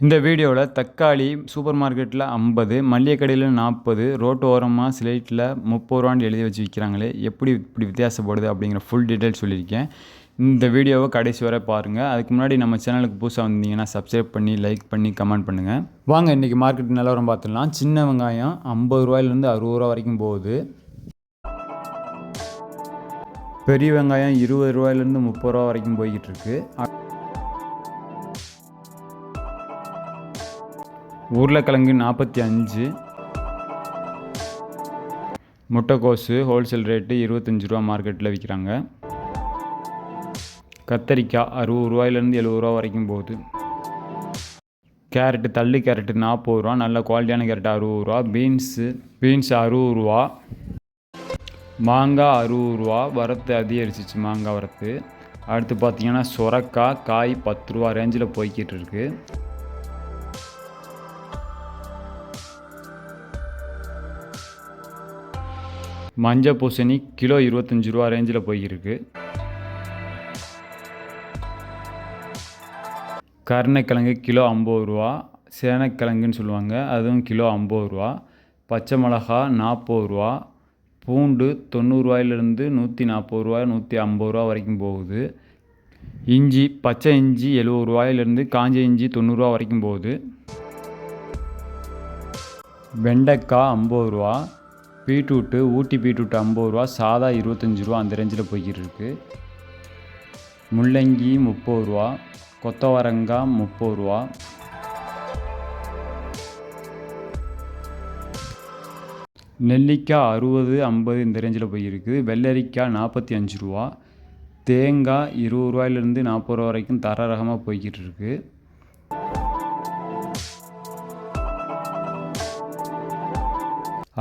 இந்த வீடியோவில் தக்காளி சூப்பர் மார்க்கெட்டில் ஐம்பது மல்லிகை கடையில் நாற்பது ரோட்டு ஓரமாக ஸ்லேட்டில் முப்பது ரூபான்னு எழுதி வச்சு விற்கிறாங்களே எப்படி இப்படி வித்தியாசப்படுது அப்படிங்கிற ஃபுல் டீட்டெயில் சொல்லியிருக்கேன். இந்த வீடியோவை கடைசி வரை பாருங்கள் அதுக்கு முன்னாடி நம்ம சேனலுக்கு புதுசாக வந்தீங்கன்னா சப்ஸ்கிரைப் பண்ணி லைக் பண்ணி கமெண்ட் பண்ணுங்கள் வாங்க இன்றைக்கி மார்க்கெட் நிலவரம் பார்த்துடலாம். சின்ன வெங்காயம் ஐம்பது ரூபாயிலேருந்து அறுபது ரூபா வரைக்கும் போகுது. பெரிய வெங்காயம் இருபது ரூபாயிலேருந்து முப்பது ரூபா வரைக்கும் போய்கிட்டு இருக்குது உருளைக்கிழங்கு நாற்பத்தி அஞ்சு. முட்டைக்கோஸு ஹோல்சேல் ரேட்டு இருபத்தஞ்சி ரூபா மார்க்கெட்டில் விற்கிறாங்க. கத்தரிக்காய் அறுபது ரூபாயிலேருந்து எழுபது ரூபா வரைக்கும் போகுது. கேரட்டு தள்ளு கேரட்டு நாற்பது ரூபா நல்ல குவாலிட்டியான கேரட் அறுபது ரூபா பீன்ஸு பீன்ஸ் அறுபது ரூபா. மாங்காய் அறுபது ரூபா வரத்து அதிகரிச்சிச்சு மாங்காய் வரத்து. அடுத்து பார்த்திங்கன்னா சுரக்காய் காய் பத்து ரூபா ரேஞ்சில் போய்கிட்டு இருக்குது மஞ்சள் பூசணி கிலோ இருபத்தஞ்சி ரூபா ரேஞ்சில் போயிருக்கு. கருணைக்கிழங்கு கிலோ ஐம்பது ரூபா சேனக்கிழங்குன்னு சொல்லுவாங்க அதுவும் கிலோ ஐம்பது ரூபா பச்சை மிளகா நாற்பது ரூபா பூண்டு தொண்ணூறுரூவாயிலிருந்து நூற்றி நாற்பது ரூபா நூற்றி ஐம்பது ரூபா வரைக்கும் போகுது. இஞ்சி பச்சை இஞ்சி எழுபது ரூபாயிலிருந்து காஞ்ச இஞ்சி தொண்ணூறுரூவா வரைக்கும் போகுது. வெண்டைக்காய் ஐம்பது ரூபா பீட்ரூட்டு ஊட்டி பீட்ரூட் ஐம்பது ரூபா சாதா இருபத்தஞ்சி ரூபா அந்த ரேஞ்சில் போய்கிட்டு இருக்குது முள்ளங்கி முப்பது ரூபா கொத்தவரங்காய் முப்பது ரூபா. நெல்லிக்காய் அறுபது ஐம்பது இந்த ரேஞ்சில் போயிருக்கு. வெள்ளரிக்காய் நாற்பத்தி அஞ்சு ரூபா. தேங்காய் இருபது ரூபாயிலேருந்து நாற்பது ரூபா வரைக்கும் தர ரகமாக போய்கிட்டு இருக்குது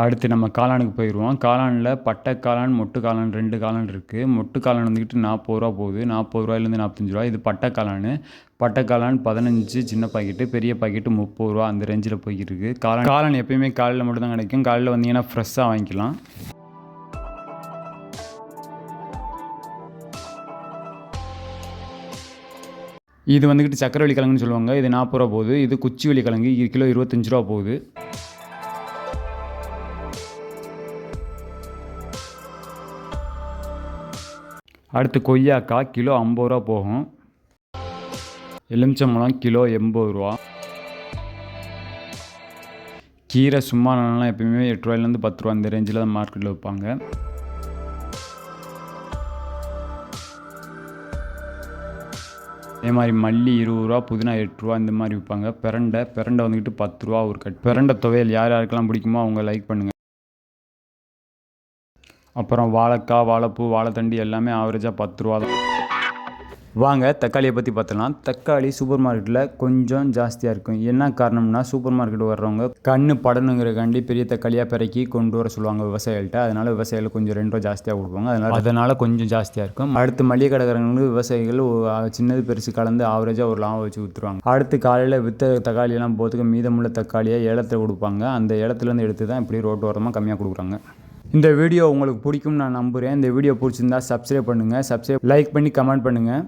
அடுத்து நம்ம காளானுக்கு போயிடுவோம் காளானில் பட்டை காளான் மொட்டு காளான் ரெண்டு காளான் இருக்குது மொட்டு காளான் வந்துக்கிட்டு நாற்பது ரூபா போகுது. நாற்பது ரூபாயிலேருந்து நாற்பத்தஞ்சு ரூபா. இது பட்டை காளான். பட்டை காளான் பதினஞ்சு சின்ன பாக்கெட்டு பெரிய பாக்கெட்டு முப்பது ரூபா அந்த ரேஞ்சில் போய்கிட்டு இருக்குது காளான் காளான் எப்பயுமே காலையில் மட்டும்தான் கிடைக்கும். காலையில் வந்தீங்கன்னா ஃப்ரெஷ்ஷாக வாங்கிக்கலாம். இது வந்துக்கிட்டு சக்கரவள்ளி கிழங்குன்னு சொல்லுவாங்க. இது நாற்பது ரூபா போகுது. இது குச்சிவள்ளி கிழங்கு. கிலோ இருபத்தஞ்சி ரூபா போகுது. அடுத்து கொய்யாக்காய் கிலோ ஐம்பது ரூபா போகும். எலுமிச்சம்பழம் கிலோ எண்பது ரூபா. கீரை சும்மா நல்லா எப்பயுமே எட்டு ரூபாயிலேருந்து பத்து ரூபா அந்த ரேஞ்சில் தான் மார்க்கெட்டில் வைப்பாங்க அதே மாதிரி மல்லி இருபது ரூபா புதினா எட்டு ரூபா இந்த மாதிரி விற்பாங்க. பிரண்டை பிரண்டை வந்துக்கிட்டு பத்து ரூபா ஒரு கட். பிரண்டை துவையல் யார் யாருக்கெல்லாம் பிடிக்குமோ அவங்க லைக் பண்ணுங்கள் அப்புறம் வாழைக்காய் வாழைப்பூ வாழைத்தண்டி எல்லாமே ஆவரேஜாக பத்து ரூபா தான். வாங்க தக்காளியை பற்றி பார்த்தலாம் தக்காளி சூப்பர் மார்க்கெட்டில் கொஞ்சம் ஜாஸ்தியாக இருக்கும். என்ன காரணம்னா சூப்பர் மார்க்கெட் வர்றவங்க கண்ணு படணுங்கிறக்காண்டி பெரிய தக்காளியாக பிறக்கி கொண்டு வர சொல்லுவாங்க விவசாயிகள்கிட்ட அதனால் விவசாயிகள் கொஞ்சம் ரெண்டு ரூபா ஜாஸ்தியாக கொடுப்பாங்க. அதனால் அதனால் கொஞ்சம் ஜாஸ்தியாக இருக்கும். அடுத்து மளிகை கடைக்காரங்களுக்கு விவசாயிகள் சின்னது பெருசு கலந்து ஆவரேஜாக ஒரு லாபம் வச்சு விற்றுருவாங்க அடுத்து காலையில் விற்ற தக்காளியெல்லாம் போகிறதுக்கு மீதமுள்ள தக்காளியை ஏலத்தில் கொடுப்பாங்க. அந்த ஏலத்துலேருந்து எடுத்து தான் இப்படி ரோட்டு ஓரமாக கம்மியாக கொடுக்குறாங்க. இந்த வீடியோ உங்களுக்கு பிடிக்கும்னு நான் நம்புகிறேன் இந்த வீடியோ பிடிச்சிருந்தா சப்ஸ்கிரைப் பண்ணுங்கள் சப்ஸ்கிரைப் லைக் பண்ணி கமெண்ட் பண்ணுங்கள்